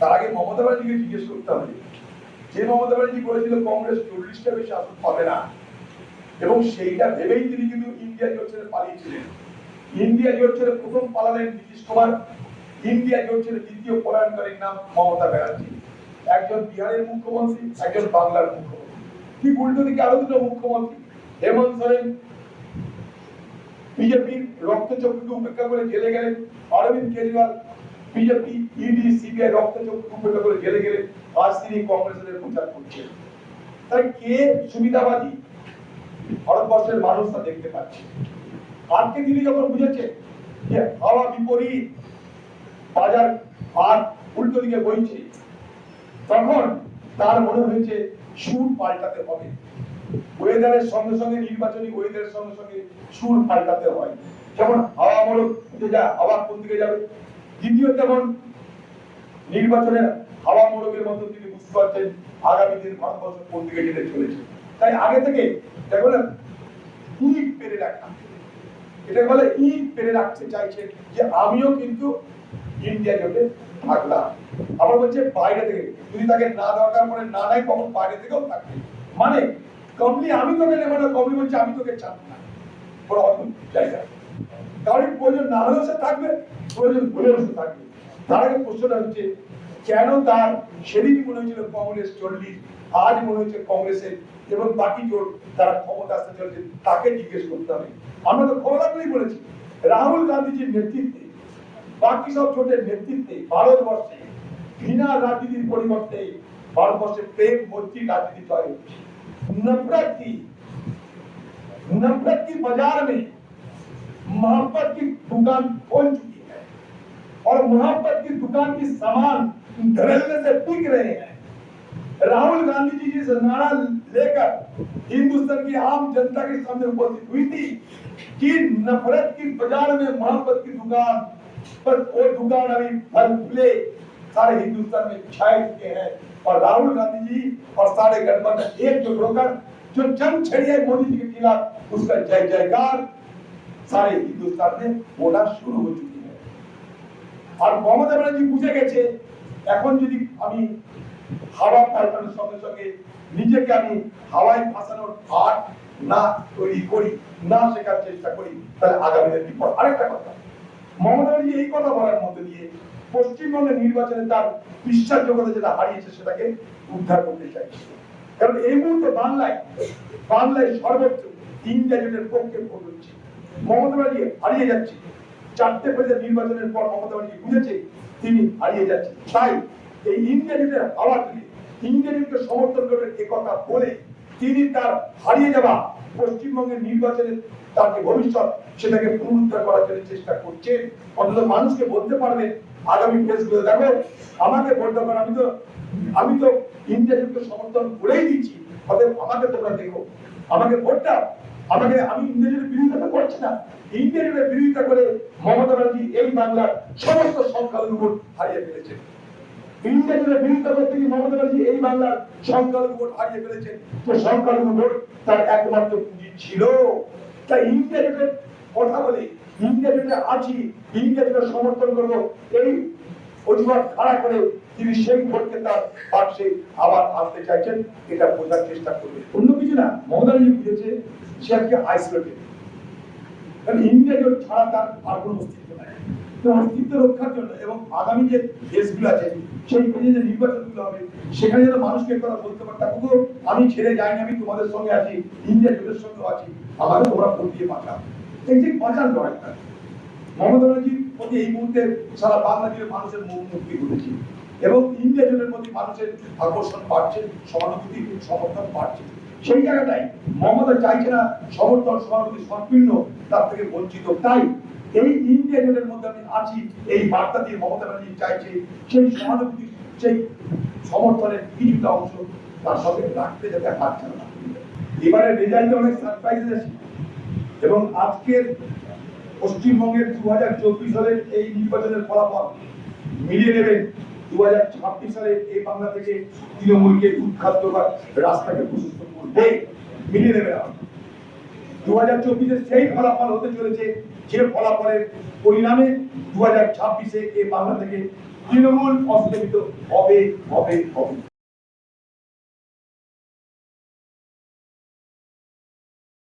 তার আগে মমতা ব্যানার্জিকে জিজ্ঞেস করতে হবে। যে মমতা ব্যানার্জি বলেছিল কংগ্রেস চল্লিশটা বেশি আসন পাবে না। এবং সেইটা ভেবেই তিনি কিন্তু ইন্ডিয়া জোট ছেড়ে পালিয়েছিলেন। ইন্ডিয়া জোট ছেড়ে প্রথম পালালেন নীতিশ কুমার। ইন্ডিয়া জোট ছেড়ে দ্বিতীয় পলায়নকারীর নাম মমতা ব্যানার্জি। একজন বিহারের মুখ্যমন্ত্রী, একজন বাংলার মুখ্যমন্ত্রী। ঠিক উল্টো দিকে আরও দুটো মুখ্যমন্ত্রী? হেমন্ত সোরেন, বিজেপির রক্তচক্ষুকে উপেক্ষা করে জেলে গেলেন। Arvind Kejriwal BJP, ED, CBI রক্তচক্ষুকে উপেক্ষা করে জেলে গেলেন আজ তিনি কংগ্রেসের প্রচার করছেন। তাই কে সুবিধাবাদী? ভারতবর্ষের মানুষ তা দেখতে পাচ্ছে। আজকে তিনি যখন বুঝেছে যে হাওয়া বিপরীত, বাজার আর উল্টো দিকে বইছে, তখন তার মনে হয়েছে সুর পাল্টাতে হবে। ওয়েদারের সঙ্গে সঙ্গে নির্বাচনী ওয়েদারের সঙ্গে সঙ্গে সুর পাল্টাতে হয়। যেমন হাওয়া মোড়ক যে যা, হাওয়া কোন দিকে যাবে? দ্বিতীয় যেমন নির্বাচনের হাওয়া মোড়কের মতো তিনি বুঝতে পারছেন আগামী দিন ভারতবর্ষ কোন দিকে যেতে চলেছে। তাই আগে থেকে এটা বলে ইট পেরে রাখা। এটা বলে ইট পেরে রাখতে চাইছে যে আমিও কিন্তু ইন্ডিয়া জোটে থাকলাম। আবার বলছে বাইরে থেকে, যদি তাকে না দরকার পড়ে না নাই কখন বাইরে থেকেও থাকবে। মানে কমলি, আমি তোকে নেব না, কমলি বলছে, আমি তোকে চাপ না। বড় অদ্ভুত জায়গা। কারণ প্রয়োজন না হলেও সে থাকবে প্রয়োজন হলেও সে থাকবে তার আগে প্রশ্নটা হচ্ছে কেন তার সেদিনই মনে হয়েছিল কংগ্রেস চল্লিশ আজ মনে হচ্ছে কংগ্রেসের এবং বাকি জোট তারা ক্ষমতা আসতে চলেছে তাকে জিজ্ঞেস করতে হবে আমরা তো খবর রাখলেই বলেছি রাহুল গান্ধীজির নেতৃত্বে বাকি সব জোটের নেতৃত্বে ভারতবর্ষে ঘৃণা রাজনীতির পরিবর্তে ভারতবর্ষে প্রেম মৈত্রী রাজনীতি তৈরি হচ্ছে नफरत की नफरत की बाजार में मोहब्बत की दुकान खोल चुकी है और मोहब्बत की दुकान की सामान धड़ल्ले से बिक रहे हैं। राहुल गांधी जी जिस नारा लेकर हिंदुस्तान की आम जनता के सामने उपस्थित हुई थी कि नफरत की बाज़ार में मोहब्बत की दुकान पर वो दुकान अभी फल फूले सारे हिंदुस्तान में छाए चुके हैं। और राहुल गांधी जी और सारे गठबंधन एकजुट होकर जो जंग छड़ी है मोदी जी के खिलाफ उसका जय जयकार सारे हिंदुस्तान में होना शुरू हो चुकी है আর মমতা ব্যানার্জি বুঝে গেছে এখন যদি আমি হাওয়া পাল্টানোর সঙ্গে সঙ্গে নিজেকে আমি হাওয়ায় ফাঁসানোর আট না তৈরি করি না শেখার চেষ্টা করি তাহলে আগামী দিনের বিপদ আরেকটা কথা মমতা ব্যানার্জি এই কথা বলার মধ্যে দিয়ে পশ্চিমবঙ্গের নির্বাচনে তার বিশ্বাসযোগ্যতা যেটা হারিয়েছে সেটাকে উদ্ধার করতে চাইছে কারণ এই মুহূর্তে বাংলায় বাংলায় সর্বোচ্চ ইন্ডিয়া জোটের পক্ষে ভোট হচ্ছে মমতা ব্যানার্জি হারিয়ে যাচ্ছে। চারটে ফেজের নির্বাচনের পর মমতা ব্যানার্জি বুঝেছে, তিনি হারিয়ে যাচ্ছে। তাই এই ইন্ডিয়া হাওয়া তুলে ইন্ডিয়া সমর্থন করবেন এ কথা বলে তিনি তার হারিয়ে যাওয়া পশ্চিমবঙ্গের নির্বাচনে তার যে ভবিষ্যৎ, সেটাকে পুনরুদ্ধার করার জন্য চেষ্টা করছেন। অন্তত মানুষকে বলতে পারবেন, আগামী ফেসগুলো দেখো, আমাকে ভোট দেবো আমি তো আমি তো ইন্ডিয়া সমর্থন করেই দিচ্ছি, অতএব আমাকে তোমরা দেখো। আমাকে ভোট দাও। আমাকে, আমি ইন্ডিয়া বিরোধিতা করছি না। ইন্ডিয়া বিরোধিতা করে মমতা ব্যানার্জি এই বাংলার সমস্ত সংখ্যালঘু হারিয়ে ফেলেছেন বিরোধিতা মমতা ব্যানার্জি এই বাংলার সংখ্যালঘু ভোট হারিয়ে ফেলেছে। তো সংখ্যালঘু ভোট তার একমাত্র পুঁজি ছিল। তাই ইন্ডিয়া কথা বলে জোটে আছি জোটের সমর্থন করব, এই অজুহাত খাড়া করে তিনি সেই ভোটকে তার পাশে আবার আনতে চাইছেন, এটা বোঝার চেষ্টা করবে। অন্য কিছু না, মমতা ব্যানার্জি বুঝেছে সে আজকে আইসোলেটেড কারণ ইন্ডিয়া জোট ছাড়া তার আর কোনো অস্তিত্ব নাই। অস্তিত্ব রক্ষার জন্য এবং আগামী যে দেশগুলো আছে, সেই পেজে যে নির্বাচনগুলো হবে, সেখানে যেন মানুষকে কথা বলতে পারে আমি ছেড়ে যাইনি, আমি তোমাদের সঙ্গে আছি ইন্ডিয়া জোটের সঙ্গে আছি, আমাকে তোমরা ভোট দিয়ে বাঁচাও। এই যে বাঁচার লড়াইটা মমতা ব্যানার্জির প্রতি এই মুহূর্তে সারা মানুষের ঘটেছে। এবং ইন্ডিয়া প্রতি মানুষের আকর্ষণ বাড়ছে সমর্থন বাড়ছে। সেই জায়গাটাই মমতা চাইছে না সমর্থন তার থেকে বঞ্চিত। তাই এই ইন্ডিয়া মধ্যে আমি আছি, এই বার্তা দিয়ে মমতা ব্যানার্জি চাইছে সেই সহানুভূতি সেই সমর্থনের কিছুটা অংশ তার সঙ্গে রাখতে যাতে ছাড়া না এবারে রেজাল্টে অনেক সারপ্রাইজ আছে এবং আজকের পশ্চিমবঙ্গের দু হাজার চব্বিশ সালের এই নির্বাচনের ফলাফল মিলিয়ে নেবেন দু হাজার ছাব্বিশ সালে এই বাংলা থেকে তৃণমূলকে উৎখাত করবার রাস্তাকে প্রশস্ত করবে। মিলিয়ে নেবেন দু হাজার চব্বিশে সেই ফলাফল হতে চলেছে যে ফলাফলের পরিণামে দু হাজার ছাব্বিশে এই বাংলা থেকে তৃণমূল অস্তমিত হবে হবে হবে।